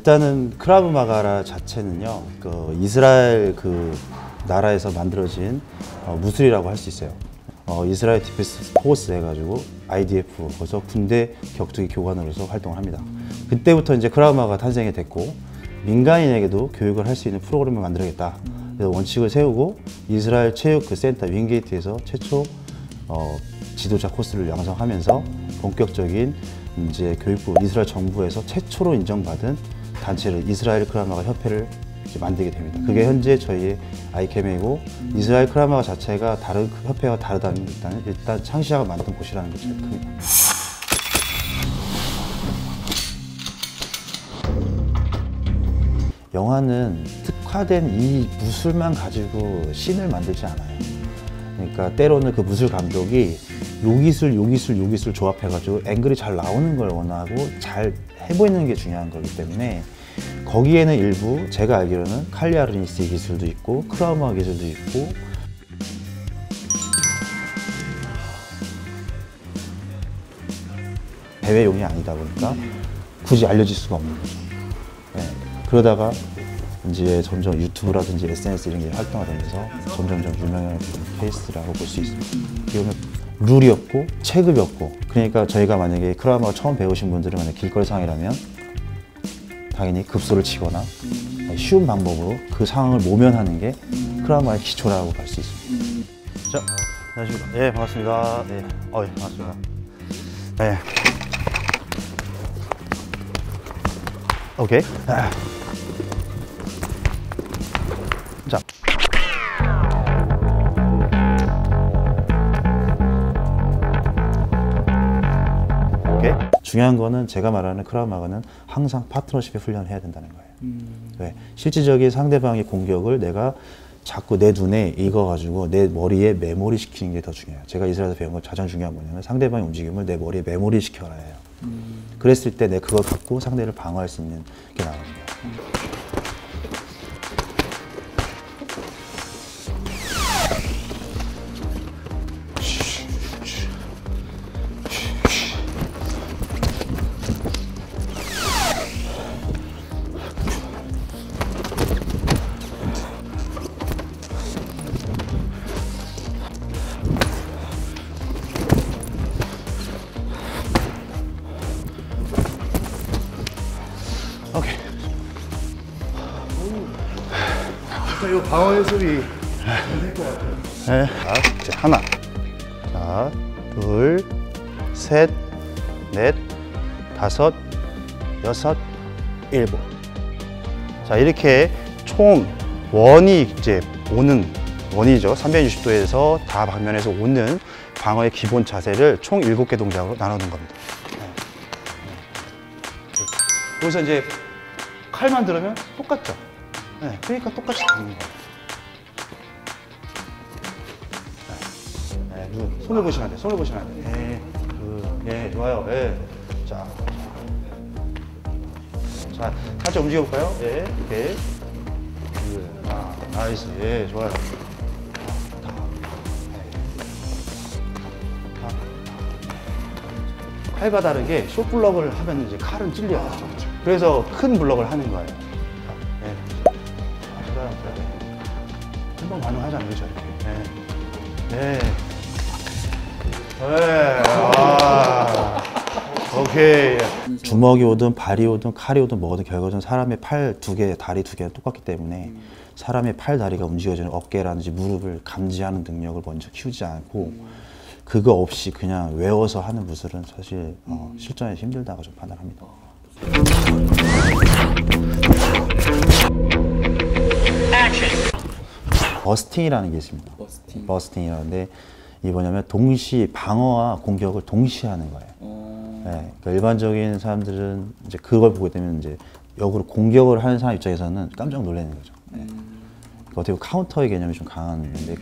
일단은 크라브 마가라 자체는요, 그 이스라엘 그 나라에서 만들어진 어, 무술이라고 할 수 있어요. 어, 이스라엘 디펜스 포스 해가지고 IDF 거기서 군대 격투기 교관으로서 활동을 합니다. 그때부터 이제 크라브 마가 탄생이 됐고 민간인에게도 교육을 할 수 있는 프로그램을 만들어야겠다. 그래서 원칙을 세우고 이스라엘 체육 그 센터 윙게이트에서 최초 어, 지도자 코스를 양성하면서 본격적인 이제 교육부 이스라엘 정부에서 최초로 인정받은 단체를 이스라엘 크라마가 협회를 만들게 됩니다. 그게 현재 저희의 아이캠이고 이스라엘 크라마가 자체가 다른 그 협회와 다르다는 일단 일단 창시자가 만든 곳이라는 게 제일 큽니다. 영화는 특화된 이 무술만 가지고 씬을 만들지 않아요. 그러니까 때로는 그 무술 감독이 요 기술, 요 기술, 요 기술 조합해가지고 앵글이 잘 나오는 걸 원하고 잘 해보이는 게 중요한 거기 때문에 거기에는 일부 제가 알기로는 칼리아르니스 기술도 있고 크라우마 기술도 있고 대회용이 아니다 보니까 굳이 알려질 수가 없는 거죠. 네. 그러다가 이제 점점 유튜브라든지 SNS 이런 게 활성화되면서 점점점 유명해지는 케이스라고 볼 수 있습니다. 룰이 없고 체급이 없고 그러니까 저희가 만약에 크라우마 처음 배우신 분들은 만약 길거리 상황이라면 당연히 급소를 치거나 쉬운 방법으로 그 상황을 모면하는 게 크라우마의 기초라고 볼 수 있습니다. 자, 안녕하십니까. 예, 반갑습니다. 네, 어, 예, 반갑습니다. 네. 오케이. 아. 자. 중요한 거는 제가 말하는 크라우마가는 항상 파트너십의 훈련을 해야 된다는 거예요. 왜? 실질적인 상대방의 공격을 내가 자꾸 내 눈에 익어가지고 내 머리에 메모리 시키는 게 더 중요해요. 제가 이스라엘에서 배운 건 가장 중요한 건 뭐냐면 상대방의 움직임을 내 머리에 메모리 시켜라 해요. 그랬을 때 내가 그걸 갖고 상대를 방어할 수 있는 게 나오는 거예 방어 예술이 네. 자, 이제 하나. 자, 둘, 셋, 넷, 다섯, 여섯, 일곱. 자, 이렇게 총 원이 이제 오는 원이죠. 360도에서 다 방면에서 오는 방어의 기본 자세를 총 7개 동작으로 나누는 겁니다. 네. 네. 여기서 이제 칼만 들으면 똑같죠. 네, 그러니까 똑같이 잡는 거예요. 눈, 손을 보시면 안 돼. 손을 보시면 안 돼. 네, 그, 예, 좋아요. 예. 자. 자, 살짝 움직여볼까요? 예, 오케이. 그, 아, 나이스. 예, 좋아요. 칼과 다르게 숏블럭을 하면 이제 칼은 찔려요. 그래서 큰 블럭을 하는 거예요. 아, 그래. 금방 반응하잖아요? 이렇게. 네. 네. 네. 아. 오케이. 주먹이 오든 발이 오든 칼이 오든 뭐든 결국은 사람의 팔 두 개, 다리 두 개가 똑같기 때문에 사람의 팔, 다리가 움직여지는 어깨라든지 무릎을 감지하는 능력을 먼저 키우지 않고 그거 없이 그냥 외워서 하는 무술은 사실 어, 실전에 힘들다고 좀 판단합니다. 버스팅이라는 게 있습니다. 버스팅. 버스팅이라는데 이 뭐냐면 동시 방어와 공격을 동시에 하는 거예요. 어, 네, 그러니까 일반적인 사람들은 이제 그걸 보게 되면 이제 역으로 공격을 하는 사람 입장에서는 깜짝 놀라는 거죠. 네. 그러니까 어떻게 보면 카운터의 개념이 좀 강한 건데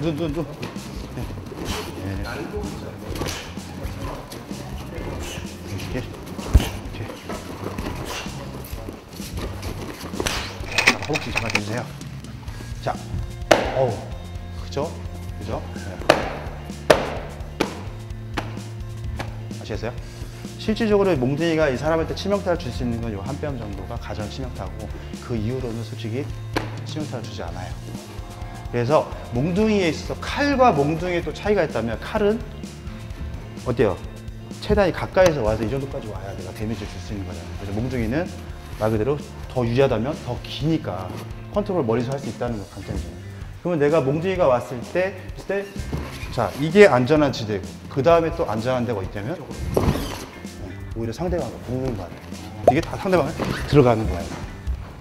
눈, 눈, 눈. 이렇 자, 호흡 좀 잡아주세요. 자, 어우, 그죠? 그죠? 네. 아시겠어요? 실질적으로 몽둥이가 이 사람한테 치명타를 줄 수 있는 건요한뼘 정도가 가장 치명타고 그 이후로는 솔직히 치명타를 주지 않아요. 그래서 몽둥이에 있어서 칼과 몽둥이에 또 차이가 있다면 칼은 어때요? 최단이 가까이서 와서 이 정도까지 와야 내가 데미지를 줄 수 있는 거잖아요. 그래서 몽둥이는 말 그대로 더 유리하다면 더 기니까 컨트롤 멀리서 할 수 있다는 거 강점이잖아요. 그러면 내가 몽둥이가 왔을 때, 때, 자, 이게 안전한 지대고, 그 다음에 또 안전한 데가 있다면, 오히려 상대방을 보는 거야. 이게 다 상대방을 들어가는 거예요.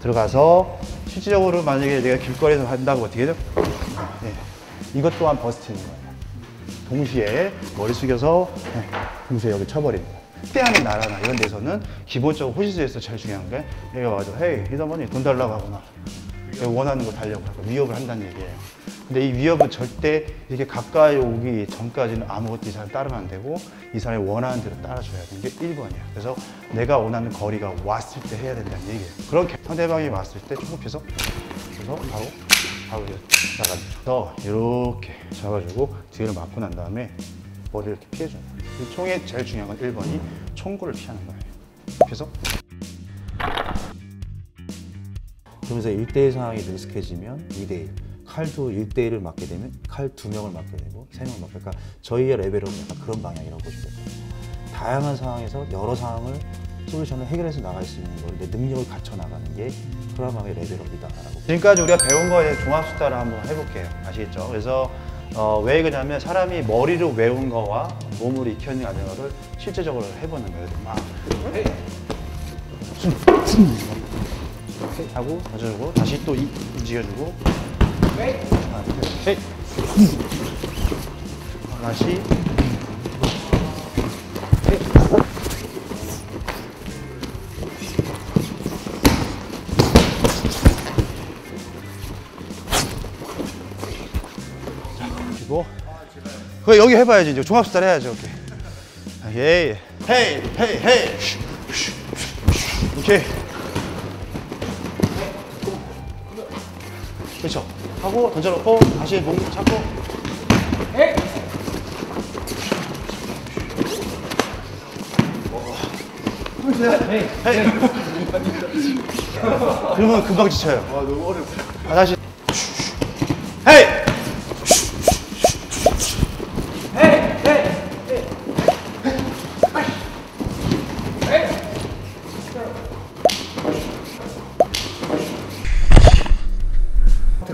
들어가서 실질적으로 만약에 내가 길거리에서 한다고 어떻게 되죠? 네. 이것 또한 버스트인 거예요. 동시에 머리 숙여서 네, 동시에 여기 쳐버리는 거예요. 때하는 나라나 이런 데서는 기본적으로 호시즈에서 제일 중요한 게 얘가 와서 헤이 히더머니 돈 달라고 하거나 원하는 거 달려고 하고 위협을 한다는 얘기예요. 근데 이 위협은 절대 이렇게 가까이 오기 전까지는 아무것도 이 사람 따르면 안 되고 이 사람이 원하는 대로 따라줘야 되는 게 1번이에요. 그래서 내가 원하는 거리가 왔을 때 해야 된다는 얘기예요. 그런 개- 상대방이 왔을 때 초급해서 그래서 바로 바로 이렇게 나가서 이렇게 잡아주고 뒤를 맞고 난 다음에 머리를 이렇게 피해줘요. 이 총의 제일 중요한 건 1번이 총구를 피하는 거예요. 그래서 그러면서 1대1 상황이 능숙해지면 2대1 칼도 1대1을 맞게 되면 칼 2명을 맞게 되고 3명을 맞게 그러니까 저희의 레벨은 약간 그런 방향이라고 보시면 돼요 다양한 상황에서 여러 상황을 솔루션을 해결해서 나갈 수 있는 걸 내 능력을 갖춰 나가는 게 프라마의 레벨업이다라고 지금까지 우리가 배운 거에 종합 숙달을 한번 해볼게요 아시겠죠? 그래서 어, 왜 그러냐면 사람이 머리로 외운 거와 몸으로 익혀있는 과정을 실제적으로 해보는 거예요. 막 이렇게 하고 던져주고 다시 또 이- 움직여주고. 하나 둘 셋 다시 그 여기 해봐야지 이제 종합수달 해야죠 오케이. 오케이 헤이 헤이 헤이. 슈, 슈. 오케이. 그렇죠. 하고 던져놓고 다시 몸 잡고. 헤이 헤이. 그러면 금방 지쳐요. 아 너무 어렵다. 아, 다시. 헤이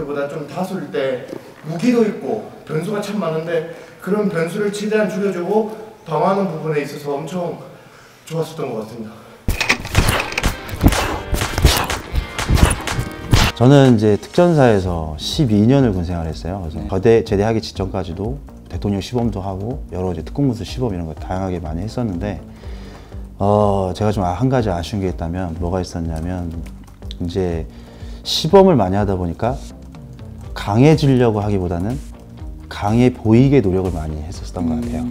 보다 좀 다술 때 무기도 있고 변수가 참 많은데 그런 변수를 최대한 줄여주고 방어하는 부분에 있어서 엄청 좋았었던 것 같습니다. 저는 이제 특전사에서 12년을 군 생활 했어요. 그래서 거대 제대하기 직전까지도 대통령 시범도 하고 여러 이제 특공무수 시범 이런 거 다양하게 많이 했었는데 어 제가 좀 한 가지 아쉬운 게 있다면 뭐가 있었냐면 이제 시범을 많이 하다 보니까 강해지려고 하기보다는 강해 보이게 노력을 많이 했었던 것 같아요.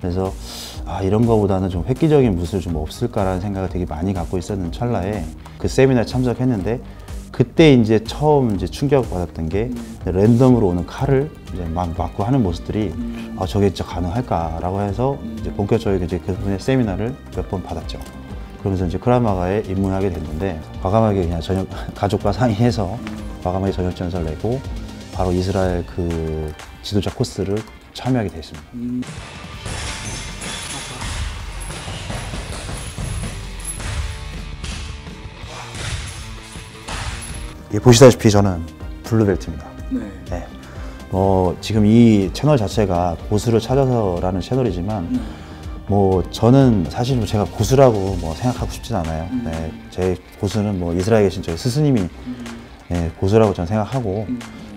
그래서 아 이런 거보다는 좀 획기적인 무술 좀 없을까라는 생각을 되게 많이 갖고 있었는 찰나에 그 세미나에 참석했는데 그때 이제 처음 이제 충격 받았던 게 랜덤으로 오는 칼을 이제 막 맞고 하는 모습들이 아 저게 진짜 가능할까라고 해서 이제 본격적으로 이제 그분의 세미나를 몇 번 받았죠. 그러면서 이제 크라마가에 입문하게 됐는데 과감하게 그냥 저녁 가족과 상의해서 과감하게 저녁 전설 내고 바로 이스라엘 그 지도자 코스를 참여하게 됐습니다. 예, 보시다시피 저는 블루벨트입니다. 네. 어, 지금 이 채널 자체가 고수를 찾아서라는 채널이지만 뭐 저는 사실 뭐 제가 고수라고 뭐 생각하고 싶진 않아요. 네, 제 고수는 뭐 이스라엘에 계신 저희 스스님이 네, 고수라고 저는 생각하고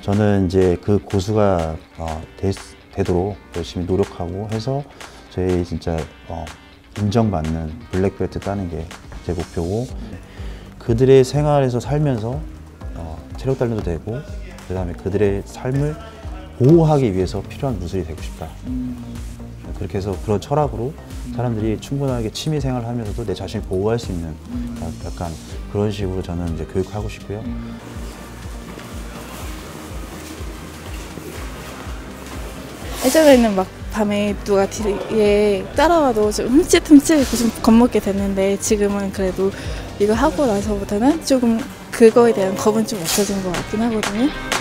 저는 이제 그 고수가 어, 되, 도록 열심히 노력하고 해서 저희 진짜 어, 인정받는 블랙벨트 따는 게 제 목표고 그들의 생활에서 살면서 어, 체력 단련도 되고 그 다음에 그들의 삶을 보호하기 위해서 필요한 무술이 되고 싶다. 그렇게 해서 그런 철학으로 사람들이 충분하게 취미 생활을 하면서도 내 자신을 보호할 수 있는 약간 그런 식으로 저는 이제 교육하고 싶고요. 예전에는 막 밤에 누가 뒤에 따라와도 좀 흠칫흠칫 좀 겁먹게 됐는데 지금은 그래도 이거 하고 나서부터는 조금 그거에 대한 겁은 좀 없어진 것 같긴 하거든요.